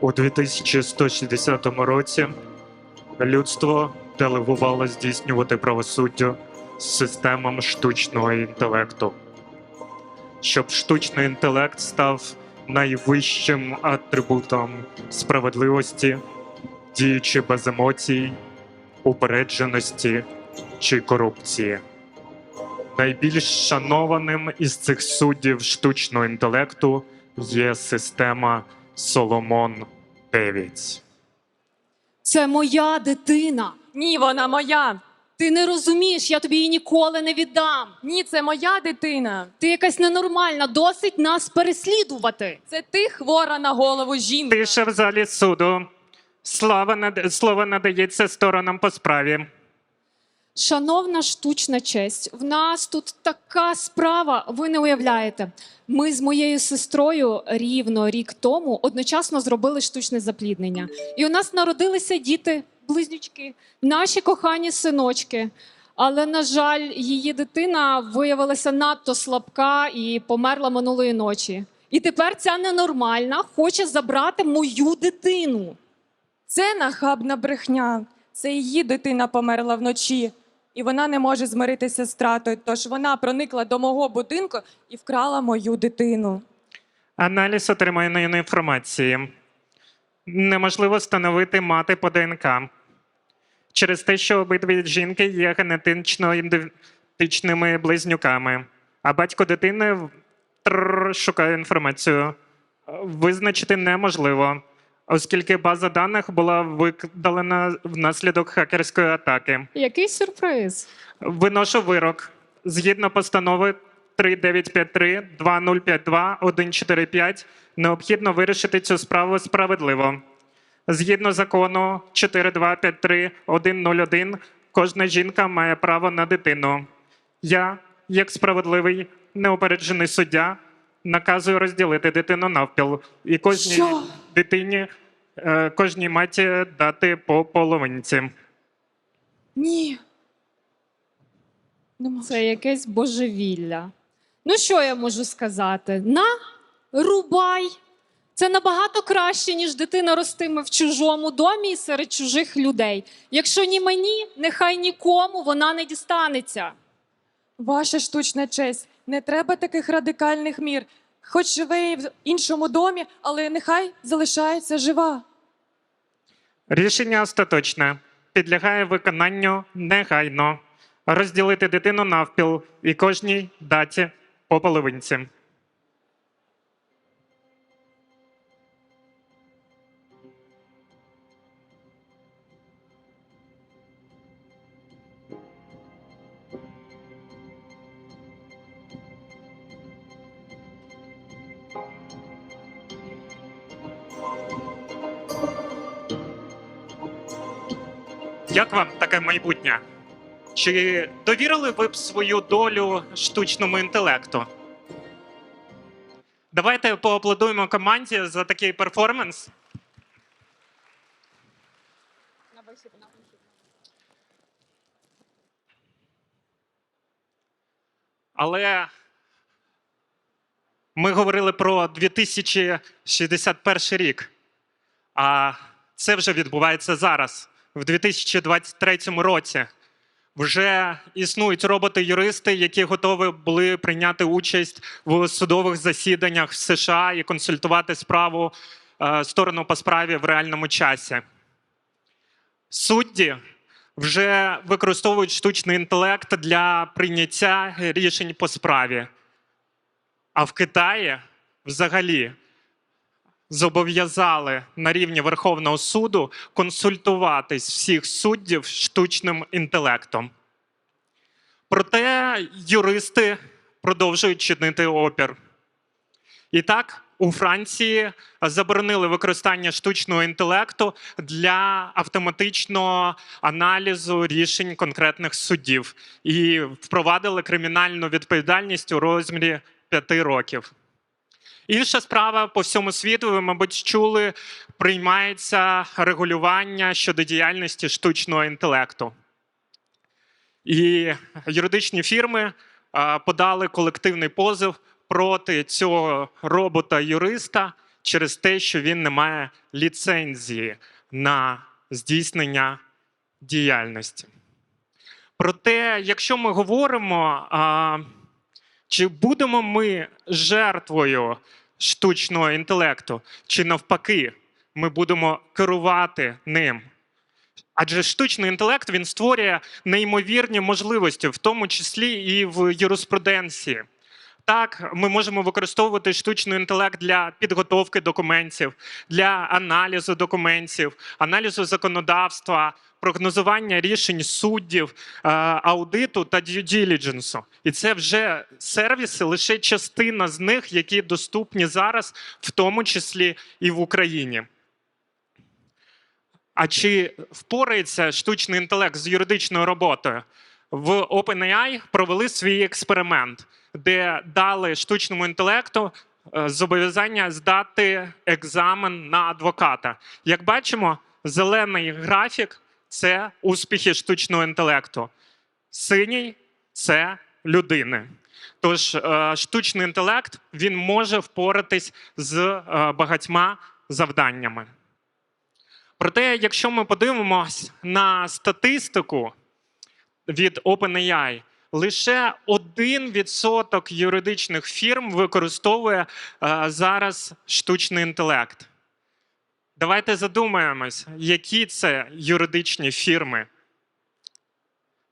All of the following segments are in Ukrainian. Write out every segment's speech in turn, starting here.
У 2160 році людство делегувало здійснювати правосуддя з системами штучного інтелекту. Щоб штучний інтелект став найвищим атрибутом справедливості, діючи без емоцій, упередженості чи корупції. Найбільш шанованим із цих суддів штучного інтелекту є система Соломон 9. Це моя дитина. Ні, вона моя. Ти не розумієш, я тобі її ніколи не віддам. Ні, це моя дитина. Ти якась ненормальна, досить нас переслідувати. Це ти хвора на голову жінка. Тише в залі суду. Слава над... Слово надається сторонам по справі. Шановна штучна честь, в нас тут така справа, ви не уявляєте. Ми з моєю сестрою рівно рік тому одночасно зробили штучне запліднення. І у нас народилися діти, близнючки, наші кохані синочки. Але, на жаль, її дитина виявилася надто слабка і померла минулої ночі. І тепер ця ненормальна хоче забрати мою дитину. Це нахабна брехня. Це її дитина померла вночі, і вона не може змиритися з стратою. Тож вона проникла до мого будинку і вкрала мою дитину. Аналіз отриманої інформації. Неможливо встановити мати по ДНК. Через те, що обидві жінки є генетично ідентичними близнюками, а батько дитини шукає інформацію. Визначити неможливо, оскільки база даних була видалена внаслідок хакерської атаки. Який сюрприз? Виношу вирок. Згідно постанови 3953 2052 145 необхідно вирішити цю справу справедливо. Згідно закону 4253 101 кожна жінка має право на дитину. Я, як справедливий, неупереджений суддя, наказую розділити дитину навпіл і кожній Що? Дитині, е, кожній маті дати по половинці. Ні. Не можу. Це якесь божевілля. Ну, що я можу сказати? На, рубай. Це набагато краще, ніж дитина ростиме в чужому домі і серед чужих людей. Якщо ні мені, нехай нікому вона не дістанеться. Ваша штучна честь. Не треба таких радикальних мір. Хоч живе в іншому домі, але нехай залишається жива. Рішення остаточне. Підлягає виконанню негайно. Розділити дитину навпіл і кожній даті по половинці. Як вам таке майбутнє? Чи довірили ви б свою долю штучному інтелекту? Давайте поаплодуємо команді за такий перформанс. Але ми говорили про 2061 рік. А це вже відбувається зараз, в 2023 році. Вже існують роботи-юристи, які готові були прийняти участь в судових засіданнях в США і консультувати справу е, сторону по справі в реальному часі. Судді вже використовують штучний інтелект для прийняття рішень по справі. А в Китаї взагалі зобов'язали на рівні Верховного суду консультуватись всіх суддів штучним інтелектом. Проте юристи продовжують чинити опір. І так, у Франції заборонили використання штучного інтелекту для автоматичного аналізу рішень конкретних суддів і впровадили кримінальну відповідальність у розмірі 5 років. Інша справа по всьому світу, ви, мабуть, чули, приймається регулювання щодо діяльності штучного інтелекту. І юридичні фірми подали колективний позов проти цього робота-юриста через те, що він не має ліцензії на здійснення діяльності. Проте, якщо ми говоримо, чи будемо ми жертвою штучного інтелекту, чи навпаки, ми будемо керувати ним? Адже штучний інтелект він створює неймовірні можливості, в тому числі і в юриспруденції. Так, ми можемо використовувати штучний інтелект для підготовки документів, для аналізу документів, аналізу законодавства, прогнозування рішень суддів, е, аудиту та due diligence. І це вже сервіси, лише частина з них, які доступні зараз, в тому числі і в Україні. А чи впорається штучний інтелект з юридичною роботою? В OpenAI провели свій експеримент, де дали штучному інтелекту е, зобов'язання здати екзамен на адвоката. Як бачимо, зелений графік це успіхи штучного інтелекту. Синій це людини. Тож е, штучний інтелект він може впоратись з е, багатьма завданнями. Проте, якщо ми подивимось на статистику від OpenAI, лише 1% юридичних фірм використовує е, зараз штучний інтелект. Давайте задумаємось, які це юридичні фірми.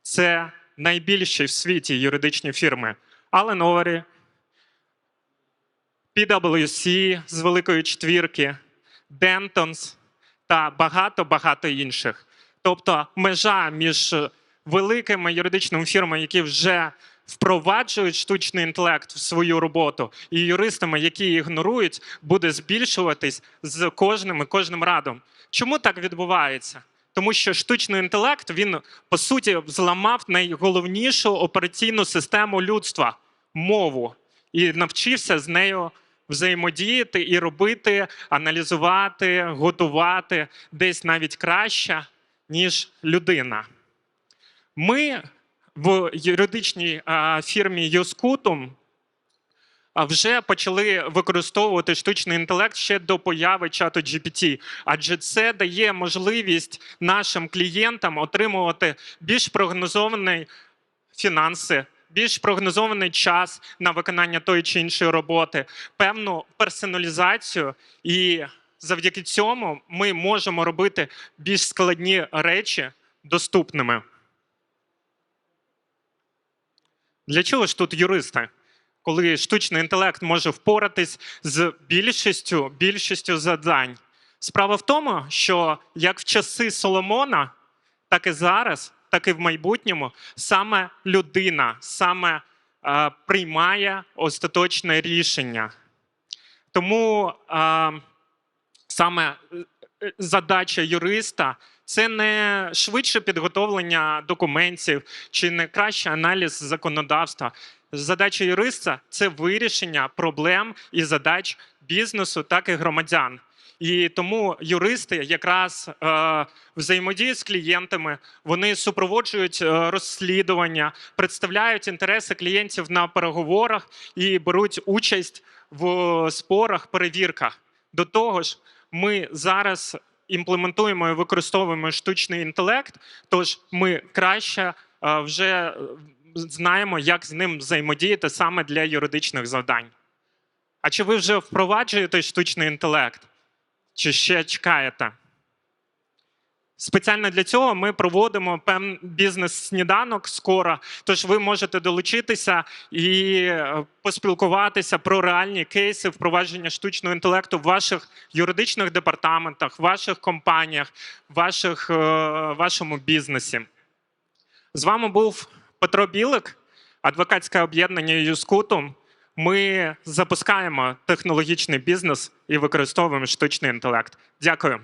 Це найбільші в світі юридичні фірми. Allen Overy, PwC з Великої Четвірки, Dentons та багато-багато інших. Тобто межа між великими юридичними фірмами, які вже впроваджують штучний інтелект в свою роботу, і юристами, які ігнорують, буде збільшуватись з кожним і кожним радом. Чому так відбувається? Тому що штучний інтелект він по суті зламав найголовнішу операційну систему людства мову, і навчився з нею взаємодіяти і робити, аналізувати, готувати десь навіть краще, ніж людина. Ми в юридичній фірмі Юскутум вже почали використовувати штучний інтелект ще до появи чату GPT, адже це дає можливість нашим клієнтам отримувати більш прогнозовані фінанси, більш прогнозований час на виконання тої чи іншої роботи, певну персоналізацію, і завдяки цьому ми можемо робити більш складні речі доступними. Для чого ж тут юристи? Коли штучний інтелект може впоратись з більшістю, більшістю завдань. Справа в тому, що як в часи Соломона, так і зараз, так і в майбутньому, саме людина саме е, приймає остаточне рішення. Тому е, саме е, задача юриста це не швидше підготовлення документів чи не кращий аналіз законодавства. Задача юриста це вирішення проблем і задач бізнесу, так і громадян. І тому юристи якраз е, взаємодіють з клієнтами, вони супроводжують е, розслідування, представляють інтереси клієнтів на переговорах і беруть участь в спорах, перевірках. До того ж, ми зараз імплементуємо і використовуємо штучний інтелект, тож ми краще е, вже е, знаємо, як з ним взаємодіяти саме для юридичних завдань. А чи ви вже впроваджуєте штучний інтелект? Чи ще чекаєте? Спеціально для цього ми проводимо певний бізнес-сніданок скоро. Тож ви можете долучитися і е, поспілкуватися про реальні кейси впровадження штучного інтелекту в ваших юридичних департаментах, ваших компаніях, ваших, е, вашому бізнесі. З вами був Петро Білик, адвокатське об'єднання Юскутум. Ми запускаємо технологічний бізнес і використовуємо штучний інтелект. Дякую.